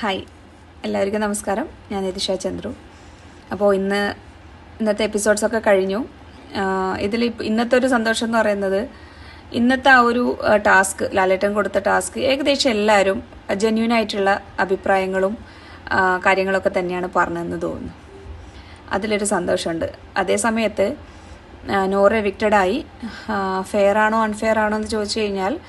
Hi. എല്ലാവർക്കും നമസ്കാരം. ഞാൻ നിതിഷ ചന്ദ്രു. അപ്പോൾ ഇന്ന് ഇന്നത്തെ എപ്പിസോഡ്സൊക്കെ കഴിഞ്ഞു. ഇതിൽ ഇന്നത്തെ ഒരു സന്തോഷം എന്ന് പറയുന്നത് ഇന്നത്തെ ആ ഒരു ടാസ്ക് ലാലേട്ടൻ കൊടുത്ത ടാസ്ക് ഏകദേശം എല്ലാവരും ജെന്യൂൻ ആയിട്ടുള്ള അഭിപ്രായങ്ങളും കാര്യങ്ങളൊക്കെ തന്നെയാണ് പറഞ്ഞതെന്ന് തോന്നുന്നു. അതിലൊരു സന്തോഷമുണ്ട്. അതേ സമയത്ത് നോർ എവിക്റ്റഡായി ഫെയർ ആണോ അൺഫെയർ ആണോ എന്ന് ചോദിച്ചു കഴിഞ്ഞാൽ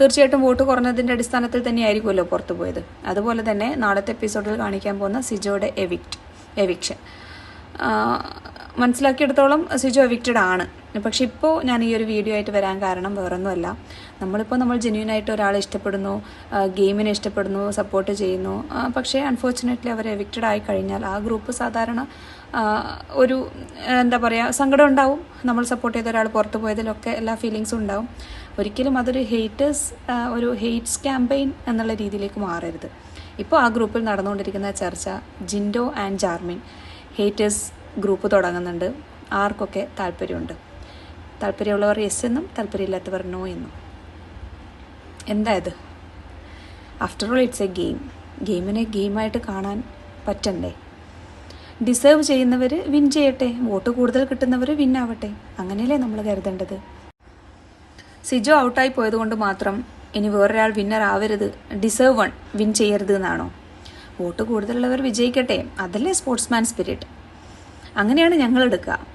തീർച്ചയായിട്ടും വോട്ട് കുറഞ്ഞതിന്റെ അടിസ്ഥാനത്തിൽ തന്നെയായിരിക്കുമല്ലോ പുറത്തു പോയത്. അതുപോലെ തന്നെ നാളത്തെ എപ്പിസോഡിൽ കാണിക്കാൻ പോകുന്ന സിജോയുടെ എവിക്റ്റ് എവിക്ഷൻ മനസ്സിലാക്കിയെടുത്തോളം സിജോ എവിക്റ്റഡ് ആണ്. പക്ഷെ ഇപ്പോൾ ഞാൻ ഈ ഒരു വീഡിയോ ആയിട്ട് വരാൻ കാരണം വേറൊന്നുമല്ല. നമ്മളിപ്പോൾ നമ്മൾ ജെന്യൂൻ ആയിട്ട് ഒരാളെ ഇഷ്ടപ്പെടുന്നു ഗെയിമിനെ ഇഷ്ടപ്പെടുന്നു സപ്പോർട്ട് ചെയ്യുന്നു. പക്ഷേ അൺഫോർച്ചുനേറ്റ്ലി അവർ എവിക്റ്റഡ് ആയി കഴിഞ്ഞാൽ ആ ഗ്രൂപ്പ് സാധാരണ ഒരു എന്താ പറയുക സങ്കടം ഉണ്ടാവും. നമ്മൾ സപ്പോർട്ട് ചെയ്ത ഒരാൾ പുറത്തു പോയതിലൊക്കെ എല്ലാ ഫീലിങ്സും ഉണ്ടാവും. ഒരിക്കലും അതൊരു ഹെയ്റ്റേഴ്സ് ഒരു ഹെയ്റ്റ്സ് ക്യാമ്പയിൻ എന്നുള്ള രീതിയിലേക്ക് മാറരുത്. ഇപ്പോൾ ആ ഗ്രൂപ്പിൽ നടന്നുകൊണ്ടിരിക്കുന്ന ചർച്ച Jinto and Jasmine. Haters group തുടങ്ങുന്നുണ്ട്. ആർക്കൊക്കെ താല്പര്യമുണ്ട്? താല്പര്യമുള്ളവർ യെസ് എന്നും താല്പര്യമില്ലാത്തവർ നോ എന്നും. എന്താ ഇത്? After all it's a game ഗെയിമിനെ ഗെയിമായിട്ട് കാണാൻ പറ്റണ്ടേ? ഡിസേർവ് ചെയ്യുന്നവർ വിൻ ചെയ്യട്ടെ. വോട്ട് കൂടുതൽ കിട്ടുന്നവർ വിൻ ആവട്ടെ. അങ്ങനെയല്ലേ നമ്മൾ കരുതേണ്ടത്? സിജോ ഔട്ടായി പോയതുകൊണ്ട് മാത്രം ഇനി വേറൊരാൾ വിന്നർ ആവരുത്. ഡിസേർവ് വൺ വിൻ ചെയ്യരുത് എന്നാണോ? വോട്ട് കൂടുതലുള്ളവർ വിജയിക്കട്ടെ. അതല്ലേ സ്പോർട്സ്മാൻ സ്പിരിറ്റ് അങ്ങനെയാണ് ഞങ്ങൾ എടുക്കുക.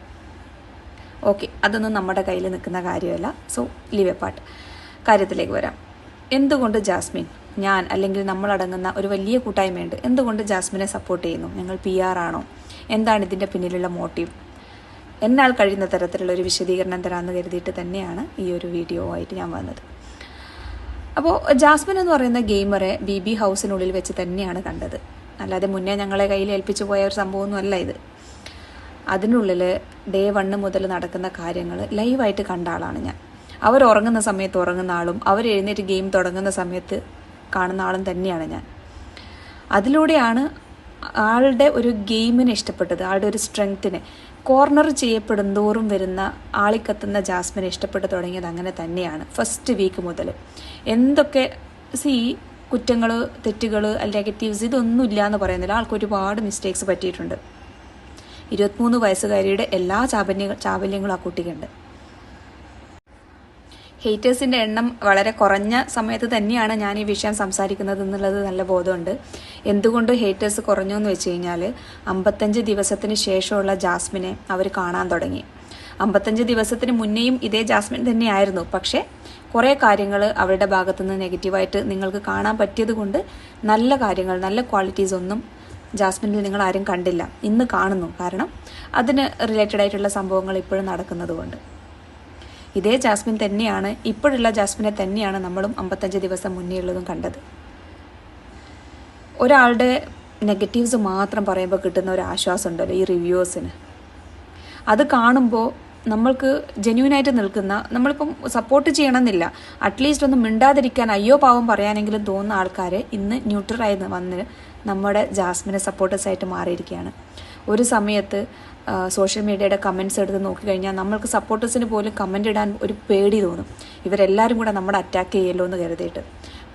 ഓക്കെ അതൊന്നും നമ്മുടെ കയ്യിൽ നിൽക്കുന്ന കാര്യമല്ല. സോ ലീവ് എ പാട്ട് കാര്യത്തിലേക്ക് വരാം. എന്തുകൊണ്ട് ജാസ്മിൻ? ഞാൻ അല്ലെങ്കിൽ നമ്മൾ അടങ്ങുന്ന ഒരു വലിയ കൂട്ടായ്മയുണ്ട്. എന്തുകൊണ്ട് ജാസ്മിനെ സപ്പോർട്ട് ചെയ്യുന്നു? ഞങ്ങൾ പി ആർ ആണോ? എന്താണ് ഇതിന്റെ പിന്നിലുള്ള മോട്ടീവ് എന്നാൽ കഴിയുന്ന തരത്തിലുള്ള ഒരു വിശദീകരണം തരാമെന്ന് കരുതിയിട്ട് തന്നെയാണ് ഈ ഒരു വീഡിയോ ആയിട്ട് ഞാൻ വന്നത്. അപ്പോൾ ജാസ്മിൻ എന്ന് പറയുന്ന ഗെയിമറെ ബി ബി ഹൗസിനുള്ളിൽ വെച്ച് തന്നെയാണ് കണ്ടത്. അല്ലാതെ മുന്നേ ഞങ്ങളെ കയ്യിൽ ഏൽപ്പിച്ചു പോയ ഒരു സംഭവമൊന്നുമല്ല ഇത്. അതിനുള്ളിൽ ഡേ വണ്ണ് മുതൽ നടക്കുന്ന കാര്യങ്ങൾ ലൈവായിട്ട് കണ്ട ആളാണ് ഞാൻ. അവർ ഉറങ്ങുന്ന സമയത്ത് ഉറങ്ങുന്ന ആളും അവർ എഴുന്നേറ്റ് ഗെയിം തുടങ്ങുന്ന സമയത്ത് കാണുന്ന ആളും തന്നെയാണ് ഞാൻ. അതിലൂടെയാണ് ആളുടെ ഒരു ഗെയിമിനെ ഇഷ്ടപ്പെട്ടത് ആളുടെ ഒരു സ്ട്രെങ്ത്തിനെ. കോർണർ ചെയ്യപ്പെടുന്തോറും വരുന്ന ആളിക്കത്തുന്ന ജാസ്മിനെ ഇഷ്ടപ്പെട്ടു തുടങ്ങിയത് അങ്ങനെ തന്നെയാണ് ഫസ്റ്റ് വീക്ക് മുതൽ. എന്തൊക്കെ സി കുറ്റങ്ങൾ തെറ്റുകൾ നെഗറ്റീവ്സ് ഇതൊന്നും ഇല്ല എന്ന് പറയുന്നില്ല. ആൾക്ക് ഒരുപാട് മിസ്റ്റേക്സ് പറ്റിയിട്ടുണ്ട്. ഇരുപത്തിമൂന്ന് വയസ്സുകാരിയുടെ എല്ലാ ചാപല്യ ചാബല്യങ്ങളും ആ കുട്ടിക്കുണ്ട്. ഹേറ്റേഴ്സിന്റെ എണ്ണം വളരെ കുറഞ്ഞ സമയത്ത് തന്നെയാണ് ഞാൻ ഈ വിഷയം സംസാരിക്കുന്നത് എന്നുള്ളത് നല്ല ബോധമുണ്ട്. എന്തുകൊണ്ട് ഹേറ്റേഴ്സ് കുറഞ്ഞു എന്ന് വെച്ച് കഴിഞ്ഞാൽ അമ്പത്തഞ്ച് ദിവസത്തിന് ശേഷമുള്ള ജാസ്മിനെ അവർ കാണാൻ തുടങ്ങി. അമ്പത്തഞ്ച് ദിവസത്തിന് മുന്നേയും ഇതേ ജാസ്മിൻ തന്നെയായിരുന്നു. പക്ഷേ കുറേ കാര്യങ്ങൾ അവരുടെ ഭാഗത്തുനിന്ന് നെഗറ്റീവായിട്ട് നിങ്ങൾക്ക് കാണാൻ പറ്റിയത് കൊണ്ട് നല്ല കാര്യങ്ങൾ നല്ല ക്വാളിറ്റീസ് ഒന്നും ജാസ്മിനിൽ നിങ്ങൾ ആരും കണ്ടില്ല. ഇന്ന് കാണുന്നു. കാരണം അതിന് റിലേറ്റഡ് ആയിട്ടുള്ള സംഭവങ്ങൾ ഇപ്പോഴും നടക്കുന്നത് കൊണ്ട്. ഇതേ ജാസ്മിൻ തന്നെയാണ് ഇപ്പോഴുള്ള ജാസ്മിനെ തന്നെയാണ് നമ്മളും അമ്പത്തഞ്ച് ദിവസം മുന്നേ ഉള്ളതും കണ്ടത്. ഒരാളുടെ നെഗറ്റീവ്സ് മാത്രം പറയുമ്പോൾ കിട്ടുന്ന ഒരു ആശ്വാസം ഉണ്ടല്ലോ ഈ റിവ്യൂസിന് അത് കാണുമ്പോൾ നമ്മൾക്ക് ജെന്യൂനായിട്ട് നിൽക്കുന്ന നമ്മളിപ്പം സപ്പോർട്ട് ചെയ്യണമെന്നില്ല. അറ്റ്ലീസ്റ്റ് ഒന്ന് മിണ്ടാതിരിക്കാൻ അയ്യോ പാവം പറയാനെങ്കിലും തോന്നുന്ന ആൾക്കാർ ഇന്ന് ന്യൂട്രലായി വന്ന് നമ്മുടെ ജാസ്മിനെ സപ്പോർട്ടേഴ്സായിട്ട് മാറിയിരിക്കുകയാണ്. ഒരു സമയത്ത് സോഷ്യൽ മീഡിയയുടെ കമൻസ് എടുത്ത് നോക്കിക്കഴിഞ്ഞാൽ നമ്മൾക്ക് സപ്പോർട്ടേഴ്സിന് പോലും കമന്റ് ഇടാൻ ഒരു പേടി തോന്നും. ഇവരെല്ലാവരും കൂടെ നമ്മളെ അറ്റാക്ക് ചെയ്യല്ലോ എന്ന് കരുതിയിട്ട്.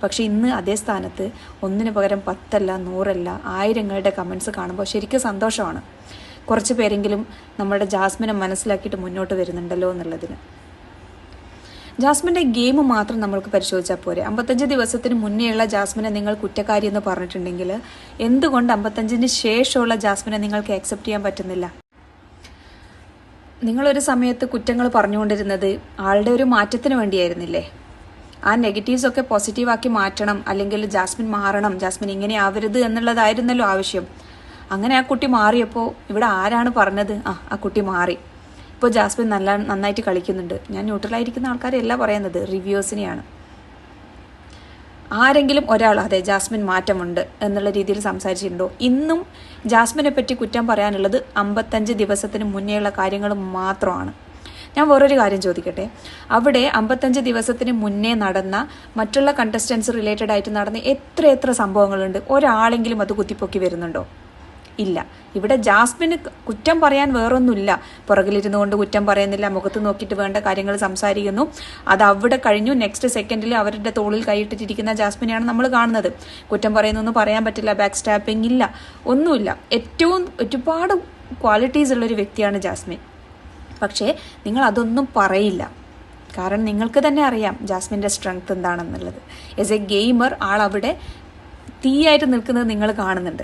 പക്ഷേ ഇന്ന് അതേ സ്ഥാനത്ത് ഒന്നിന് പകരം പത്തല്ല നൂറല്ല ആയിരങ്ങളുടെ കമൻസ് കാണുമ്പോൾ ശരിക്കും സന്തോഷമാണ്. കുറച്ച് പേരെങ്കിലും നമ്മുടെ ജാസ്മിനെ മനസ്സിലാക്കിയിട്ട് മുന്നോട്ട് വരുന്നുണ്ടല്ലോ എന്നുള്ളതിന്. ജാസ്മിന്റെ ഗെയിം മാത്രം നമ്മൾക്ക് പരിശോധിച്ചാൽ പോരെ. അമ്പത്തഞ്ച് ദിവസത്തിന് മുന്നേയുള്ള ജാസ്മിനെ നിങ്ങൾ കുറ്റക്കാരി എന്ന് പറഞ്ഞിട്ടുണ്ടെങ്കിൽ എന്തുകൊണ്ട് അമ്പത്തഞ്ചിന് ശേഷമുള്ള ജാസ്മിനെ നിങ്ങൾക്ക് ആക്സെപ്റ്റ് ചെയ്യാൻ പറ്റുന്നില്ല? നിങ്ങളൊരു സമയത്ത് കുറ്റങ്ങൾ പറഞ്ഞുകൊണ്ടിരുന്നത് ആളുടെ ഒരു മാറ്റത്തിന് വേണ്ടിയായിരുന്നില്ലേ? ആ നെഗറ്റീവ്സ് ഒക്കെ പോസിറ്റീവാക്കി മാറ്റണം അല്ലെങ്കിൽ ജാസ്മിൻ മാറണം ജാസ്മിൻ ഇങ്ങനെ ആവരുത് എന്നുള്ളതായിരുന്നല്ലോ ആവശ്യം. അങ്ങനെ ആ കുട്ടി മാറിയപ്പോൾ ഇവിടെ ആരാണ് പറഞ്ഞത്? ആ ആ കുട്ടി മാറി. ഇപ്പോൾ ജാസ്മിൻ നല്ല നന്നായിട്ട് കളിക്കുന്നുണ്ട്. ഞാൻ ന്യൂട്രലായിരിക്കുന്ന ആൾക്കാരെയല്ല പറയുന്നത് റിവ്യൂസിനെയാണ് ആരെങ്കിലും ഒരാൾ അതെ ജാസ്മിൻ മാറ്റമുണ്ട് എന്നുള്ള രീതിയിൽ സംസാരിച്ചിട്ടുണ്ടോ? ഇന്നും ജാസ്മിനെ പറ്റി കുറ്റം പറയാനുള്ളത് അമ്പത്തഞ്ച് ദിവസത്തിന് മുന്നേയുള്ള കാര്യങ്ങൾ മാത്രമാണ്. ഞാൻ വേറൊരു കാര്യം ചോദിക്കട്ടെ? അവിടെ അമ്പത്തഞ്ച് ദിവസത്തിന് മുന്നേ നടന്ന മറ്റുള്ള കണ്ടസ്റ്റൻസ് റിലേറ്റഡ് ആയിട്ട് നടന്ന എത്ര എത്ര സംഭവങ്ങളുണ്ട്? ഒരാളെങ്കിലും അത് കുത്തിപ്പൊക്കി വരുന്നുണ്ടോ? ഇല്ല. ഇവിടെ ജാസ്മിന് കുറ്റം പറയാൻ വേറൊന്നുമില്ല. പുറകിലിരുന്നു കൊണ്ട് കുറ്റം പറയുന്നില്ല. മുഖത്ത് നോക്കിയിട്ട് വേണ്ട കാര്യങ്ങൾ സംസാരിക്കുന്നു. അത് അവിടെ കഴിഞ്ഞു. നെക്സ്റ്റ് സെക്കൻഡിൽ അവരുടെ തോളിൽ കൈയിട്ടിട്ടിരിക്കുന്ന ജാസ്മിനെയാണ് നമ്മൾ കാണുന്നത്. കുറ്റം പറയുന്നൊന്നും പറയാൻ പറ്റില്ല. ബാക്ക് സ്റ്റാപ്പിംഗ് ഇല്ല. ഒന്നുമില്ല. ഏറ്റവും ഒരുപാട് ക്വാളിറ്റീസ് ഉള്ളൊരു വ്യക്തിയാണ് ജാസ്മിൻ. പക്ഷേ നിങ്ങൾ അതൊന്നും പറയില്ല. കാരണം നിങ്ങൾക്ക് തന്നെ അറിയാം ജാസ്മിന്റെ സ്ട്രെങ്ത് എന്താണെന്നുള്ളത്. എസ് എ ഗെയിമർ ആൾ അവിടെ തീയായിട്ട് നിൽക്കുന്നത് നിങ്ങൾ കാണുന്നുണ്ട്.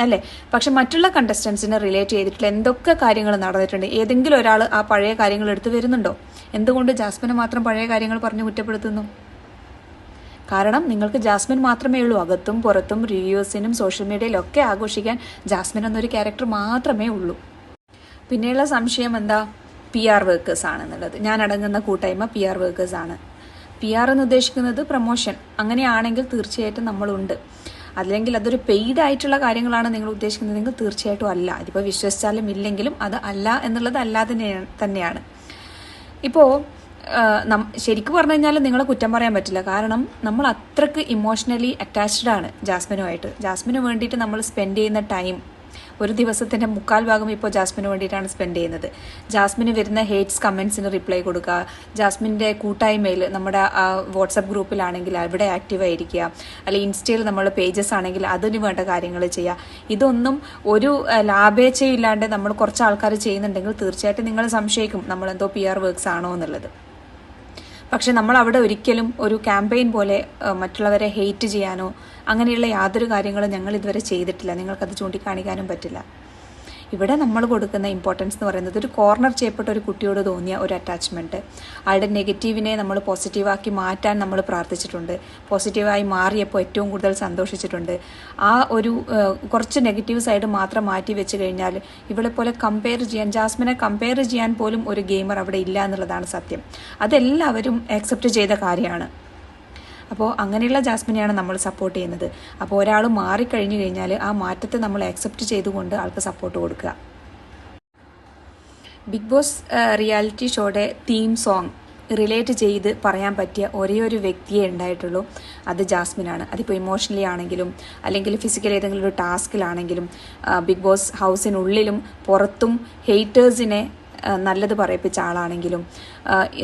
അല്ലേ? പക്ഷെ മറ്റുള്ള കണ്ടസ്റ്റൻസിനെ റിലേറ്റ് ചെയ്തിട്ടുള്ള എന്തൊക്കെ കാര്യങ്ങൾ നടന്നിട്ടുണ്ട്? ഏതെങ്കിലും ഒരാൾ ആ പഴയ കാര്യങ്ങൾ എടുത്തു വരുന്നുണ്ടോ? എന്തുകൊണ്ട് ജാസ്മിനെ മാത്രം പഴയ കാര്യങ്ങൾ പറഞ്ഞ് കുറ്റപ്പെടുത്തുന്നു? കാരണം നിങ്ങൾക്ക് ജാസ്മിൻ മാത്രമേ ഉള്ളൂ. അകത്തും പുറത്തും റിവ്യൂസിനും സോഷ്യൽ മീഡിയയിലൊക്കെ ആഘോഷിക്കാൻ ജാസ്മിൻ എന്നൊരു ക്യാരക്ടർ മാത്രമേ ഉള്ളൂ. പിന്നെയുള്ള സംശയം എന്താ? പി ആർ വർക്കേഴ്സ് ആണെന്നുള്ളത്. ഞാൻ അടങ്ങുന്ന കൂട്ടായ്മ പി ആർ വർക്കേഴ്സ് ആണ്. പി ആർ എന്ന് ഉദ്ദേശിക്കുന്നത് പ്രൊമോഷൻ അങ്ങനെയാണെങ്കിൽ തീർച്ചയായിട്ടും നമ്മളുണ്ട്. അല്ലെങ്കിൽ അതൊരു പെയ്ഡ് ആയിട്ടുള്ള കാര്യങ്ങളാണ് നിങ്ങൾ ഉദ്ദേശിക്കുന്നതെങ്കിൽ തീർച്ചയായിട്ടും അല്ല. ഇതിപ്പോൾ വിശ്വസിച്ചാലും ഇല്ലെങ്കിലും അത് അല്ല എന്നുള്ളത് അല്ലാതെ തന്നെയാണ്. ഇപ്പോൾ ശരിക്കും പറഞ്ഞു കഴിഞ്ഞാൽ നിങ്ങളെ കുറ്റം പറയാൻ പറ്റില്ല. കാരണം നമ്മൾ അത്രയ്ക്ക് ഇമോഷണലി അറ്റാച്ച്ഡ് ആണ് ജാസ്മിനുമായിട്ട്. ജാസ്മിന് വേണ്ടിയിട്ട് നമ്മൾ സ്പെൻഡ് ചെയ്യുന്ന ടൈം ഒരു ദിവസത്തിന്റെ മുക്കാൽ ഭാഗം ഇപ്പോൾ ജാസ്മിന് വേണ്ടിയിട്ടാണ് സ്പെൻഡ് ചെയ്യുന്നത്. ജാസ്മിന് വരുന്ന ഹേറ്റ്സ് കമൻസിന് റിപ്ലൈ കൊടുക്കുക. ജാസ്മിന്റെ കൂട്ടായ്മയിൽ നമ്മുടെ വാട്സപ്പ് ഗ്രൂപ്പിലാണെങ്കിൽ അവിടെ ആക്റ്റീവ് ആയിരിക്കുക. അല്ലെങ്കിൽ ഇൻസ്റ്റയിൽ നമ്മൾ പേജസ് ആണെങ്കിൽ അതിന് വേണ്ട കാര്യങ്ങൾ ചെയ്യുക. ഇതൊന്നും ഒരു ലാഭേച്ഛയില്ലാണ്ട് നമ്മൾ കുറച്ച് ആൾക്കാർ ചെയ്യുന്നുണ്ടെങ്കിൽ തീർച്ചയായിട്ടും നിങ്ങൾ സംശയിക്കും നമ്മളെന്തോ പി ആർ വർക്ക്സ് ആണോ എന്നുള്ളത്. പക്ഷെ നമ്മൾ അവിടെ ഒരിക്കലും ഒരു ക്യാമ്പയിൻ പോലെ മറ്റുള്ളവരെ ഹെയ്റ്റ് ചെയ്യാനോ അങ്ങനെയുള്ള യാതൊരു കാര്യങ്ങളും ഞങ്ങൾ ഇതുവരെ ചെയ്തിട്ടില്ല. നിങ്ങൾക്കത് ചൂണ്ടിക്കാണിക്കാനും പറ്റില്ല. ഇവിടെ നമ്മൾ കൊടുക്കുന്ന ഇമ്പോർട്ടൻസ് എന്ന് പറയുന്നത് ഒരു കോർണർ ചെയ്യപ്പെട്ട ഒരു കുട്ടിയോട് തോന്നിയ ഒരു അറ്റാച്ച്മെന്റ് ആളുടെ നെഗറ്റീവിനെ നമ്മൾ പോസിറ്റീവാക്കി മാറ്റാൻ നമ്മൾ പ്രാർത്ഥിച്ചിട്ടുണ്ട്. പോസിറ്റീവായി മാറിയപ്പോൾ ഏറ്റവും കൂടുതൽ സന്തോഷിച്ചിട്ടുണ്ട്. ആ ഒരു കുറച്ച് നെഗറ്റീവ് സൈഡ് മാത്രം മാറ്റി വെച്ച് കഴിഞ്ഞാൽ ഇവളെ പോലെ കമ്പയർ ചെയ്യാൻ ജാസ്മിനെ കമ്പയർ ചെയ്യാൻ പോലും ഒരു ഗെയിമർ അവിടെ ഇല്ല എന്നുള്ളതാണ് സത്യം. അതെല്ലാവരും ആക്സെപ്റ്റ് ചെയ്ത കാര്യമാണ്. അപ്പോൾ അങ്ങനെയുള്ള ജാസ്മിനെയാണ് നമ്മൾ സപ്പോർട്ട് ചെയ്യുന്നത്. അപ്പോൾ ഒരാൾ മാറിക്കഴിഞ്ഞു കഴിഞ്ഞാൽ ആ മാറ്റത്തെ നമ്മൾ ആക്സെപ്റ്റ് ചെയ്തുകൊണ്ട് ആൾക്ക് സപ്പോർട്ട് കൊടുക്കുക. ബിഗ് ബോസ് റിയാലിറ്റി ഷോയുടെ തീം സോങ് റിലേറ്റ് ചെയ്ത് പറയാൻ പറ്റിയ ഒരേ ഒരു വ്യക്തിയെ ഉണ്ടായിട്ടുള്ളൂ. അത് ജാസ്മിനാണ്. അതിപ്പോൾ ഇമോഷണലി ആണെങ്കിലും അല്ലെങ്കിൽ ഫിസിക്കൽ ഏതെങ്കിലും ഒരു ടാസ്കിലാണെങ്കിലും ബിഗ് ബോസ് ഹൗസിനുള്ളിലും പുറത്തും ഹെയ്റ്റേഴ്സിനെ നല്ലത് പറയിപ്പിച്ച ആളാണെങ്കിലും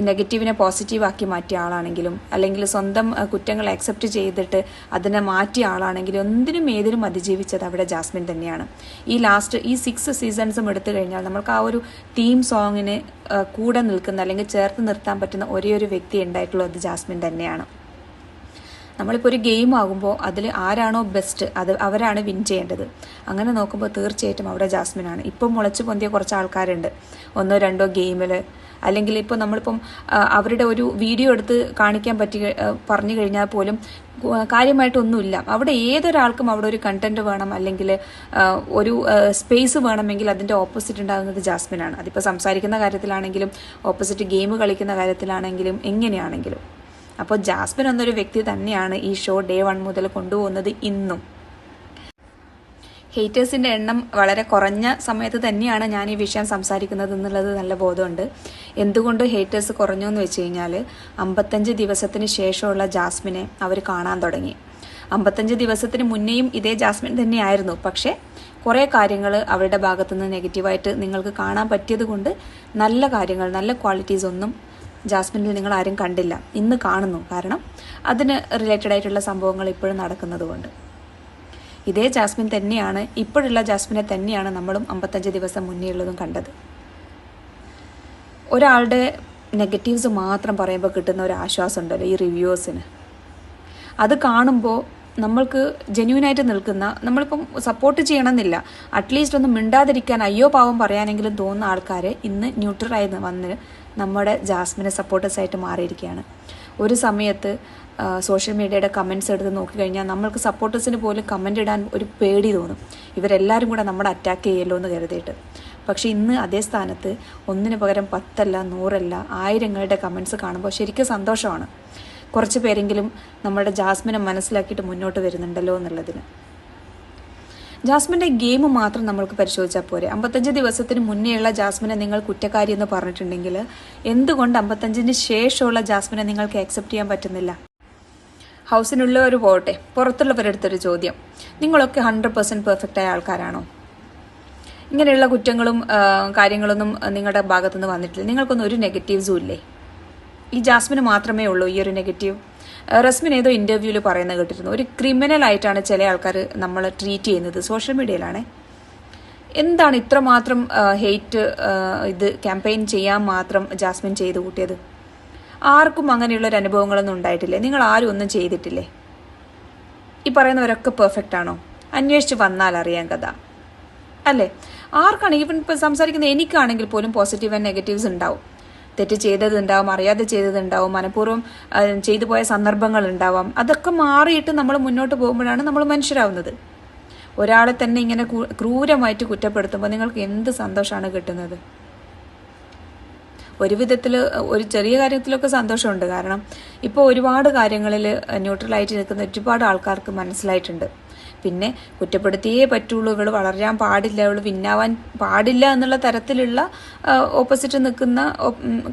നെഗറ്റീവിനെ പോസിറ്റീവാക്കി മാറ്റിയ ആളാണെങ്കിലും അല്ലെങ്കിൽ സ്വന്തം കുറ്റങ്ങൾ അക്സെപ്റ്റ് ചെയ്തിട്ട് അതിനെ മാറ്റിയ ആളാണെങ്കിലും എന്തിനും ഏതിനും അതിജീവിച്ചത് അവിടെ ജാസ്മിൻ തന്നെയാണ്. ഈ ലാസ്റ്റ് ഈ സിക്സ് സീസൺസും എടുത്തു കഴിഞ്ഞാൽ നമ്മൾക്ക് ആ ഒരു തീം സോങ്ങിന് കൂടെ നിൽക്കുന്ന അല്ലെങ്കിൽ ചേർത്ത് നിർത്താൻ പറ്റുന്ന ഒരേ ഒരു വ്യക്തി ഉണ്ടായിട്ടുള്ളത് ജാസ്മിൻ തന്നെയാണ്. നമ്മളിപ്പോൾ ഒരു ഗെയിം ആകുമ്പോൾ അതിൽ ആരാണോ ബെസ്റ്റ് അത് അവരാണ് വിൻ ചെയ്യേണ്ടത്. അങ്ങനെ നോക്കുമ്പോൾ തീർച്ചയായിട്ടും അവിടെ ജാസ്മിനാണ് ഇപ്പം മുളച്ച് പൊന്തിയ കുറച്ച് ആൾക്കാരുണ്ട്. ഒന്നോ രണ്ടോ ഗെയിമിൽ അല്ലെങ്കിൽ ഇപ്പോൾ നമ്മളിപ്പം അവരുടെ ഒരു വീഡിയോ എടുത്ത് കാണിക്കാൻ പറ്റി പറഞ്ഞു കഴിഞ്ഞാൽ പോലും കാര്യമായിട്ടൊന്നുമില്ല അവിടെ ഏതൊരാൾക്കും അവിടെ ഒരു കണ്ടന്റ് വേണം അല്ലെങ്കിൽ ഒരു സ്പേസ് വേണമെങ്കിൽ അതിന്റെ ഓപ്പോസിറ്റ് ഉണ്ടാകുന്നത് ജാസ്മിനാണ്. അതിപ്പോൾ സംസാരിക്കുന്ന കാര്യത്തിലാണെങ്കിലും ഓപ്പോസിറ്റ് ഗെയിം കളിക്കുന്ന കാര്യത്തിലാണെങ്കിലും എങ്ങനെയാണെങ്കിലും. അപ്പോൾ ജാസ്മിൻ എന്നൊരു വ്യക്തി തന്നെയാണ് ഈ ഷോ ഡേ വൺ മുതൽ കൊണ്ടുപോകുന്നത് ഇന്നും. ഹേറ്റേഴ്സിന്റെ എണ്ണം വളരെ കുറഞ്ഞ സമയത്ത് തന്നെയാണ് ഞാൻ ഈ വിഷയം സംസാരിക്കുന്നത് എന്നുള്ളത് നല്ല ബോധമുണ്ട്. എന്തുകൊണ്ട് ഹേറ്റേഴ്സ് കുറഞ്ഞു എന്ന് വെച്ച് കഴിഞ്ഞാൽ അമ്പത്തഞ്ച് ദിവസത്തിന് ശേഷമുള്ള ജാസ്മിനെ അവർ കാണാൻ തുടങ്ങി. അമ്പത്തഞ്ച് ദിവസത്തിന് മുന്നേയും ഇതേ ജാസ്മിൻ തന്നെയായിരുന്നു. പക്ഷേ കുറേ കാര്യങ്ങൾ അവരുടെ ഭാഗത്തുനിന്ന് നെഗറ്റീവായിട്ട് നിങ്ങൾക്ക് കാണാൻ പറ്റിയത് കൊണ്ട് നല്ല കാര്യങ്ങൾ നല്ല ക്വാളിറ്റീസ് ഒന്നും ജാസ്മിനിൽ നിങ്ങൾ ആരും കണ്ടില്ല. ഇന്ന് കാണുന്നു. കാരണം അതിന് റിലേറ്റഡ് ആയിട്ടുള്ള സംഭവങ്ങൾ ഇപ്പോഴും നടക്കുന്നതുകൊണ്ട്. ഇതേ ജാസ്മിൻ തന്നെയാണ് ഇപ്പോഴുള്ള ജാസ്മിനെ തന്നെയാണ് നമ്മളും അമ്പത്തഞ്ച് ദിവസം മുന്നേ ഉള്ളതും കണ്ടത്. ഒരാളുടെ നെഗറ്റീവ്സ് മാത്രം പറയുമ്പോൾ കിട്ടുന്ന ഒരു ആശ്വാസം ഉണ്ടല്ലോ ഈ റിവ്യൂസിന് അത് കാണുമ്പോൾ നമ്മൾക്ക് ജെന്യൂനായിട്ട് നിൽക്കുന്ന നമ്മളിപ്പം സപ്പോർട്ട് ചെയ്യണമെന്നില്ല. അറ്റ്ലീസ്റ്റ് ഒന്ന് മിണ്ടാതിരിക്കാൻ അയ്യോ പാവം പറയാനെങ്കിലും തോന്നുന്ന ആൾക്കാരെ ഇന്ന് ന്യൂട്രലായി വന്ന് നമ്മുടെ ജാസ്മിനെ സപ്പോർട്ടേഴ്സായിട്ട് മാറിയിരിക്കുകയാണ്. ഒരു സമയത്ത് സോഷ്യൽ മീഡിയയുടെ കമൻസ് എടുത്ത് നോക്കിക്കഴിഞ്ഞാൽ നമ്മൾക്ക് സപ്പോർട്ടേഴ്സിന് പോലും കമന്റ് ഇടാൻ ഒരു പേടി തോന്നും. ഇവരെല്ലാവരും കൂടെ നമ്മുടെ അറ്റാക്ക് ചെയ്യല്ലോ എന്ന് കരുതിയിട്ട്. പക്ഷേ ഇന്ന് അതേ സ്ഥാനത്ത് ഒന്നിന് പകരം പത്തല്ല നൂറല്ല ആയിരങ്ങളുടെ കമൻസ് കാണുമ്പോൾ ശരിക്കും സന്തോഷമാണ്. കുറച്ച് പേരെങ്കിലും നമ്മുടെ ജാസ്മിനെ മനസ്സിലാക്കിയിട്ട് മുന്നോട്ട് വരുന്നുണ്ടല്ലോ എന്നുള്ളതിന്. ജാസ്മിന്റെ ഗെയിം മാത്രം നമ്മൾക്ക് പരിശോധിച്ചാൽ പോരെ. അമ്പത്തഞ്ച് ദിവസത്തിന് മുന്നേയുള്ള ജാസ്മിനെ നിങ്ങൾ കുറ്റക്കാരി എന്ന് പറഞ്ഞിട്ടുണ്ടെങ്കിൽ എന്തുകൊണ്ട് അമ്പത്തഞ്ചിന് ശേഷമുള്ള ജാസ്മിനെ നിങ്ങൾക്ക് അക്സെപ്റ്റ് ചെയ്യാൻ പറ്റുന്നില്ല? ഹൗസിനുള്ളവർ പോകട്ടെ പുറത്തുള്ളവരെടുത്തൊരു ചോദ്യം. നിങ്ങളൊക്കെ ഹൺഡ്രഡ് പെർസെന്റ് പെർഫെക്റ്റ് ആയ ആൾക്കാരാണോ? ഇങ്ങനെയുള്ള കുറ്റങ്ങളും കാര്യങ്ങളൊന്നും നിങ്ങളുടെ ഭാഗത്തുനിന്ന് വന്നിട്ടില്ല. നിങ്ങൾക്കൊന്നും ഒരു നെഗറ്റീവ്സും ഇല്ലേ? ഈ ജാസ്മിന് മാത്രമേ ഉള്ളൂ ഈ ഒരു നെഗറ്റീവ് റസ്മിൻ ഏതോ ഇന്റർവ്യൂവിൽ പറയുന്നത് കേട്ടിരുന്നു. ഒരു ക്രിമിനൽ ആയിട്ടാണ് ചില ആൾക്കാർ നമ്മൾ ട്രീറ്റ് ചെയ്യുന്നത് സോഷ്യൽ മീഡിയയിലാണേ എന്താണ് ഇത്രമാത്രം ഹെയ്റ്റ് ഇത് ക്യാമ്പയിൻ ചെയ്യാൻ മാത്രം ജാസ്മിൻ ചെയ്ത് കൂട്ടിയത്? ആർക്കും അങ്ങനെയുള്ള ഒരു അനുഭവങ്ങളൊന്നും ഉണ്ടായിട്ടില്ലേ? നിങ്ങൾ ആരും ഒന്നും ചെയ്തിട്ടില്ലേ? ഈ പറയുന്നവരൊക്കെ പെർഫെക്റ്റ് ആണോ? അന്വേഷിച്ച് വന്നാൽ അറിയാൻ കഥ. അല്ലേ? ആർക്കാണ്? ഈവൻ ഇപ്പം സംസാരിക്കുന്ന എനിക്കാണെങ്കിൽ പോലും പോസിറ്റീവ് ആൻഡ് നെഗറ്റീവ്സ് ഉണ്ടാവും. തെറ്റ് ചെയ്തതുണ്ടാവും അറിയാതെ ചെയ്തതുണ്ടാവും മനഃപൂർവം ചെയ്തു പോയ സന്ദർഭങ്ങൾ ഉണ്ടാവാം അതൊക്കെ മാറിയിട്ട് നമ്മൾ മുന്നോട്ട് പോകുമ്പോഴാണ് നമ്മൾ മനുഷ്യരാവുന്നത്. ഒരാളെ തന്നെ ഇങ്ങനെ ക്രൂരമായിട്ട് കുറ്റപ്പെടുത്തുമ്പോൾ നിങ്ങൾക്ക് എന്ത് സന്തോഷമാണ് കിട്ടുന്നത്? ഒരു വിധത്തിൽ ഒരു ചെറിയ കാര്യത്തിലൊക്കെ സന്തോഷമുണ്ട്. കാരണം ഇപ്പോൾ ഒരുപാട് കാര്യങ്ങളിൽ ന്യൂട്രലായിട്ട് നിൽക്കുന്ന ഒരുപാട് ആൾക്കാർക്ക് മനസ്സിലായിട്ടുണ്ട്. പിന്നെ കുറ്റപ്പെടുത്തിയേ പറ്റുള്ളൂ. ഇവൾ വളരാൻ പാടില്ല. ഇവൾ വിന്നാവാൻ പാടില്ല എന്നുള്ള തരത്തിലുള്ള ഓപ്പോസിറ്റ് നിൽക്കുന്ന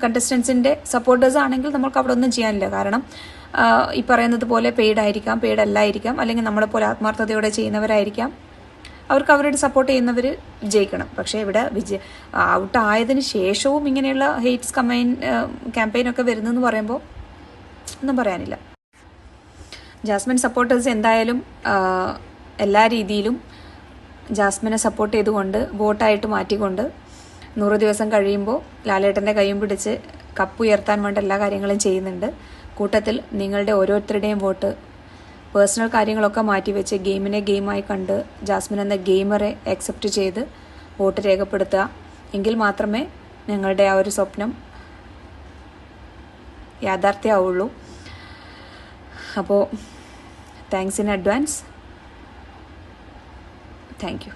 കണ്ടസ്റ്റൻസിന്റെ സപ്പോർട്ടേഴ്സ് ആണെങ്കിൽ നമുക്ക് അവിടെ ഒന്നും ചെയ്യാനില്ല. കാരണം ഈ പറയുന്നത് പോലെ പെയ്ഡ് ആയിരിക്കാം പെയ്ഡ് അല്ലായിരിക്കാം. അല്ലെങ്കിൽ നമ്മളെ പോലെ ആത്മാർത്ഥതയോടെ ചെയ്യുന്നവരായിരിക്കാം. അവർക്ക് അവരുടെ സപ്പോർട്ട് ചെയ്യുന്നവർ വിജയിക്കണം. പക്ഷേ ഇവിടെ വിജയ ഔട്ട് ആയതിനു ശേഷവും ഇങ്ങനെയുള്ള ഹെയ്റ്റ്സ് കമ്പൈൻ ക്യാമ്പയിനൊക്കെ വരുന്നെന്ന് പറയുമ്പോൾ ഒന്നും പറയാനില്ല. ജാസ്മിൻ സപ്പോർട്ടേഴ്സ് എന്തായാലും എല്ലാ രീതിയിലും ജാസ്മിനെ സപ്പോർട്ട് ചെയ്തുകൊണ്ട് വോട്ടായിട്ട് മാറ്റിക്കൊണ്ട് നൂറ് ദിവസം കഴിയുമ്പോൾ ലാലേട്ടന്റെ കൈയും പിടിച്ച് കപ്പ് ഉയർത്താൻ വേണ്ട എല്ലാ കാര്യങ്ങളും ചെയ്യുന്നുണ്ട്. കൂട്ടത്തിൽ നിങ്ങളുടെ ഓരോരുത്തരുടെയും വോട്ട് പേഴ്സണൽ കാര്യങ്ങളൊക്കെ മാറ്റിവെച്ച് ഗെയിമിനെ ഗെയിമായി കണ്ട് ജാസ്മിൻ എന്ന ഗെയിമറെ അക്സെപ്റ്റ് ചെയ്ത് വോട്ട് രേഖപ്പെടുത്തുക. എങ്കിൽ മാത്രമേ ഞങ്ങളുടെ ആ ഒരു സ്വപ്നം യാഥാർത്ഥ്യമാവുള്ളൂ അപ്പോൾ thanks in advance thank you